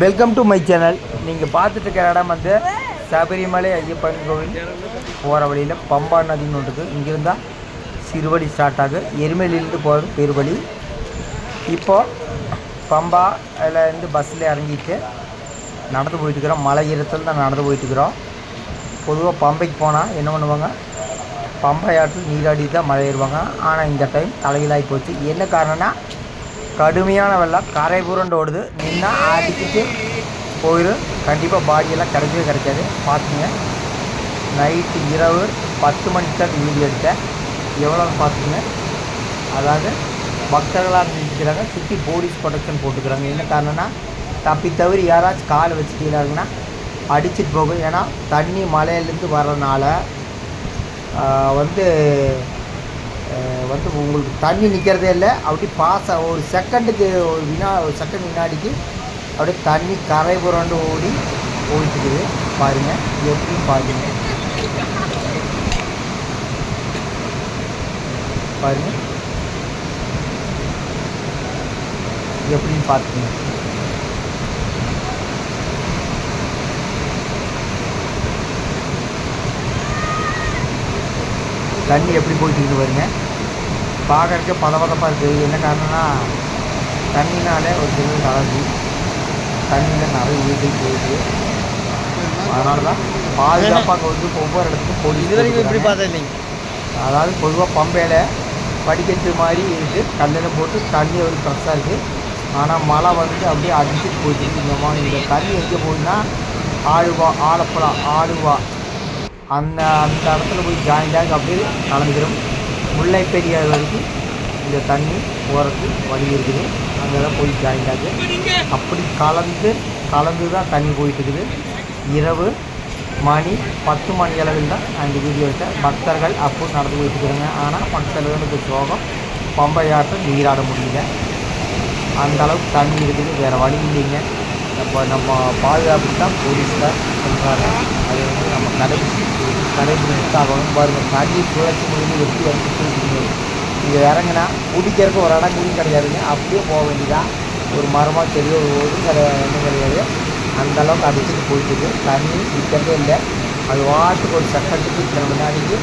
Welcome to my channel நீங்கள் பார்த்துட்டு இருக்கிற இடம் வந்து சபரிமலை ஐயப்பன் கோவில். போகிற வழியில் பம்பா நதின்னு ஒன்று இருக்குது இங்கிருந்தா சிறுவழி ஸ்டார்ட் ஆகும் எருமேலியிலேருந்து போகிறது பெருவழி இப்போது பம்பா அதில் இருந்து பஸ்ஸில் இறங்கிட்டு நடந்து போயிட்டுருக்குறோம் மலை ஈரத்தில் தான் நடந்து போயிட்டுருக்குறோம் பொதுவாக பம்பைக்கு போனால் என்ன பண்ணுவாங்க? பம்பை ஆற்றில் நீராடி தான் மலை ஏறுவாங்க. ஆனால் இந்த டைம் தலையிலாகி போச்சு. என்ன காரணம்னா கடுமையான வெள்ளம் கரை புரண்டு ஓடுது. நின்னா ஆடிக்கிட்டு போயிடும் கண்டிப்பாக பாடியெல்லாம் கிடைக்கவே கிடைக்காது. பார்த்துங்க நைட்டு இரவு பத்து மணிக்கு தான் வீடியோ எடுத்தேன். எவ்வளோன்னு பார்த்துங்க அதாவது பக்தர்களாக நிறுத்திக்கிறாங்க சுற்றி போலீஸ் ப்ரொடெக்ஷன் போட்டுக்கிறாங்க. என்ன காரணம்னா தப்பி தவறி யாராச்சும் கால் வச்சுக்கிறாங்கன்னா அடிச்சிட்டு போகும் ஏன்னா தண்ணி மலையிலேருந்து வர்றதுனால வந்து வந்து உங்களுக்கு தண்ணி நிற்கிறதே இல்லை. அப்படி பாஸ் ஒரு செகண்டுக்கு ஒரு வினா ஒரு செகண்ட் வினாடிக்கு அப்படியே தண்ணி கரை புரண்டு ஓடி ஓடிட்டுக்குது பாருங்கள் எப்படி பாருங்க. பாருங்க. எப்படின்னு பார்த்துக்கோங்க. தண்ணி எப்படி போயிட்டு இருக்குது பாருங்க. பார்க்கறதுக்கு பதபதப்பாக இருக்குது என்ன காரணம்னா தண்ணினாலே ஒரு சில கலந்து தண்ணியில் நிறைய வீட்டுக்கு போயிடுது அதனால தான் பாதுகாப்பாக வந்து ஒவ்வொரு இடத்துக்கும் போலீஸ். பார்த்தது இல்லைங்க அதாவது பொதுவாக பம்பையில் படிக்கட்டு மாதிரி இருக்குது கல்லில் போட்டு தண்ணி ஒரு ஃப்ரெஷ்ஷாக இருக்குது ஆனால் மழை வந்து அப்படியே அடிச்சுட்டு போயிட்டு இருக்கு. இந்த தண்ணி எங்கே போகுதுன்னா ஆழுவா ஆலப்புழா ஆழுவா அந்த அந்த இடத்துல போய் ஜாயிண்ட் ஆகி அப்படியே கலந்துக்கிறோம் முல்லை பெரியார் வரைக்கும் இந்த தண்ணி போகிறதுக்கு வழி இருக்குது. அங்கே தான் போய் ஜாயிண்ட் ஆகுது அப்படி கலந்து கலந்து தான் தண்ணி போயிட்டு இருக்குது இரவு மணி பத்து மணி அளவில் தான் அந்த வீடியோ எடுத்தேன் பக்தர்கள் அப்போ நடந்து போயிட்டு இருக்கிறாங்க ஆனால் பக்தர்களுக்கு சோகம் பம்பை ஆட்டம் நீராட முடியல. அந்த அளவுக்கு தண்ணி இருக்குது. வேறு வழி இல்லைங்க. நம்ம நம்ம பாதுகாப்பு தான் போலீஸ் தான் சொல்கிறாங்க அது கடைபிடிச்சு ஆகணும் பாருங்கள் தண்ணி சுழற்சி முடிஞ்சு வெட்டி வந்து இங்கே இறங்குனா குடிக்கிறதுக்கு ஒரு இடம் கூட கிடையாதுங்க. அப்படியே போக வேண்டியதான் ஒரு மரமாக செடியோ ஒரு கிடையாது ஒன்றும் கிடையாது. அந்த அளவுக்கு அடிச்சுட்டு போயிட்டுது தண்ணி நிற்கிறதே இல்லை. அது வாட்டுக்கு ஒரு செகண்டுக்கு இத்தனை வினாடிக்கு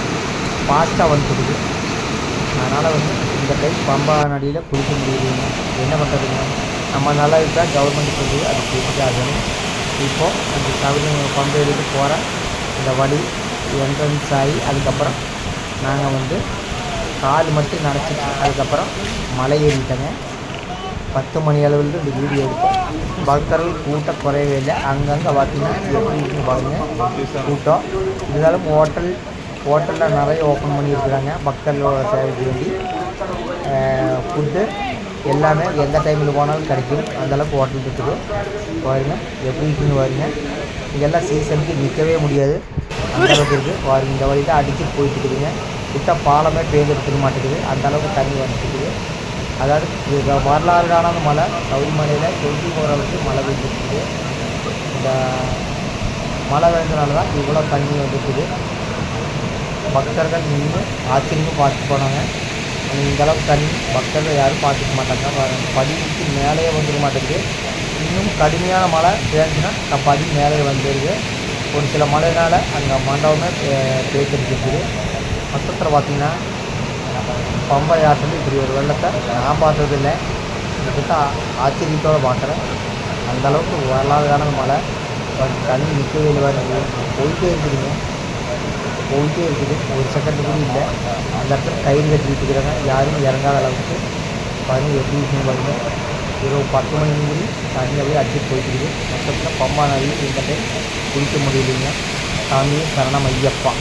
ஃபாஸ்ட்டாக வந்துடுது அதனால் வந்து இந்த டைம் பம்பா நடியில் குளிக்க முடியலைங்க. என்ன பண்ணுறதுங்க நம்ம நல்லா இருக்கா? கவர்மெண்ட் சொல்லி அது குளிச்சுட்டு ஆகணும். இப்போது அந்த சபரி பம்பையிலுக்கு போகிற இந்த வழி என்ட்ரன்ஸ் ஆகி அதுக்கப்புறம் நாங்கள் வந்து கால் மட்டும் நினச்சிட்டு அதுக்கப்புறம் மலை ஏறிட்டேங்க. பத்து மணி அளவில் இந்த வீடியோ எடுத்தோம். பக்தர்கள் கூட்டம் குறையவே இல்லை. அங்கங்கே பார்த்தீங்கன்னா எப்படி பாருங்க. கூட்டம். இருந்தாலும் ஹோட்டல் ஹோட்டலில் நிறைய ஓப்பன் பண்ணியிருக்கிறாங்க பக்தர்களோட சேவைக்கு வேண்டி. ஃபுட்டு எல்லாமே எந்த டைமில் போனாலும் கிடைக்கும். அந்தளவுக்கு ஹோட்டல் இருக்குது. பாருங்கள் எப்படி இருக்குன்னு பாருங்கள் இங்கெல்லாம் சீசனுக்கு நிற்கவே முடியாது. அந்தளவுக்கு இருக்குது வாரி இந்த வழி தான் போயிட்டு இருக்குதுங்க கிட்ட பாலமே பேர்ந்துருக்க மாட்டேங்குது. அந்தளவுக்கு தண்ணி வந்துட்டுருக்குது. அதாவது இது வரலாறு காணாத மலை சவுதிமலையில் டுவெண்ட்டி ஃபோர் ஹவர்ஸு மழை பெஞ்சிருக்குது இந்த மழை பெஞ்சனால தான் இவ்வளோ தண்ணி வந்துருக்குது பக்தர்கள் நின்று ஆச்சரியமும் பார்த்து போனாங்க. இந்தளவுக்கு தண்ணி பக்தர்கள் யாரும் பார்த்துக்க மாட்டாங்க. பதிவுக்கு படிக்கு மேலேயே வந்துட மாட்டேங்குது. இன்னும் கடுமையான மழை பேஞ்சுன்னா படி மேலே வந்துடுது ஒரு சில மழைனால் அங்கே மண்டபமே பேச்சிருக்குது மொத்தத்தில் பார்த்தீங்கன்னா பம்பை ஆற்றுல இப்படி ஒரு வெள்ளத்தை நான் பார்த்ததில்ல. கிட்ட ஆச்சரியத்தோடு பார்க்குறேன். அந்த அளவுக்கு வரலாறுகான மழை தண்ணி நிற்கவே இல்லை போயிட்டே இருக்குதுங்க. போயிட்டே இருக்குது. ஒரு செகண்ட் கூட இல்லை. அந்த இடத்துல கயிறு கட்டிட்டு இருக்கிறாங்க யாரும் இறங்காத அளவுக்கு பாருங்கள் எப்படி இருக்குன்னு பாருங்கள் இரவு பத்து மணி கூடி தண்ணி அப்படியே அடிச்சுட்டு போயிட்டு மொத்தத்தில் பம்பா நதி இந்த டைம் குளிக்க முடியலைங்க. சாமி சரணம் ஐயப்பா.